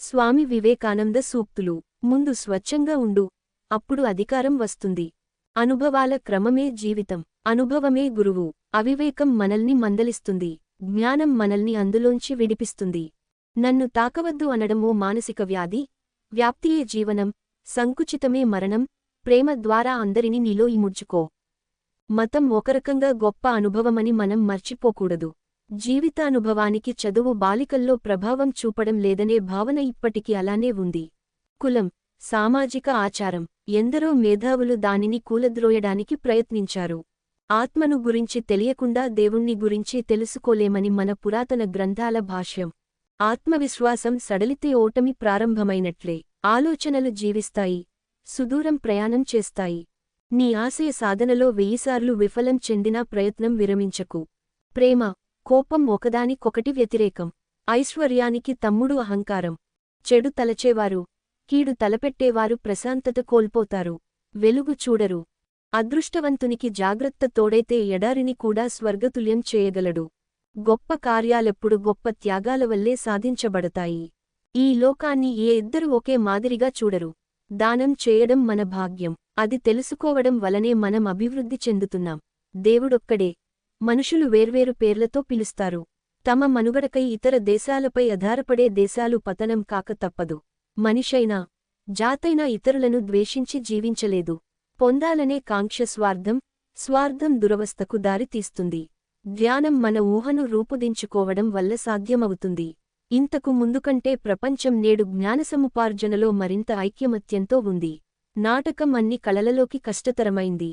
స్వామి వివేకానంద సూక్తులు. ముందు స్వచ్ఛంగా ఉండు. అప్పుడు అధికారం వస్తుంది. అనుభవాల క్రమమే జీవితం. అనుభవమే గురువు. అవివేకం మనల్ని మందలిస్తుంది. జ్ఞానం మనల్ని అందులోంచి విడిపిస్తుంది. నన్ను తాకవద్దు అనడమో మానసిక వ్యాధి వ్యాప్తియే జీవనం సంకుచితమే మరణం ప్రేమ ద్వారా అందరిని నీలో ఇముడ్చుకో. మతం ఒకరకంగా గొప్ప అనుభవమని మనం మర్చిపోకూడదు. జీవితానుభవానికి చదువు బాలికల్లో ప్రభావం చూపడం లేదనే భావన ఇప్పటికీ అలానే ఉంది. కులం సామాజిక ఆచారం ఎందరో మేధావులు దానిని కూలద్రోయడానికి ప్రయత్నించారు. ఆత్మను గురించి తెలియకుండా దేవుణ్ణి గురించి తెలుసుకోలేమని మన పురాతన గ్రంథాల భాష్యం. ఆత్మవిశ్వాసం సడలితే ఓటమి ప్రారంభమైనట్లే. ఆలోచనలు జీవిస్తాయి. సుదూరం ప్రయాణం చేస్తాయి. నీ ఆశయ సాధనలో వెయ్యిసార్లు విఫలం చెందినా ప్రయత్నం విరమించకు. ప్రేమ కోపం ఒకదానికొకటి వ్యతిరేకం. ఐశ్వర్యానికి తమ్ముడు అహంకారం. చెడు తలచేవారు. కీడు తలపెట్టేవారు ప్రశాంతత కోల్పోతారు. వెలుగు చూడరు. అదృష్టవంతునికి జాగ్రత్త తోడైతే ఎడారిని కూడా స్వర్గతుల్యం చేయగలడు. గొప్ప కార్యాలెప్పుడు గొప్ప త్యాగాల వల్లే సాధించబడతాయి. ఈ లోకాన్ని ఏ ఇద్దరు ఒకే మాదిరిగా చూడరు. దానం చేయడం మన భాగ్యం. అది తెలుసుకోవడం వలనే మనం అభివృద్ధి చెందుతున్నాం. దేవుడొక్కడే. మనుషులు వేర్వేరు పేర్లతో పిలుస్తారు. తమ మనుగడకై ఇతర దేశాలపై ఆధారపడే దేశాలు పతనం కాక తప్పదు. మనిషైనా జాతైనా ఇతరులను ద్వేషించి జీవించలేదు. పొందాలనే కాంక్ష స్వార్థం స్వార్థం దురవస్థకు దారితీస్తుంది ధ్యానం మన ఊహను రూపుదించుకోవడం వల్ల సాధ్యమవుతుంది. ఇంతకు ముందుకంటే ప్రపంచం నేడు జ్ఞానసముపార్జనలో మరింత ఐక్యమత్యంతో ఉంది. నాటకం అన్ని కళలలోకి కష్టతరమైంది.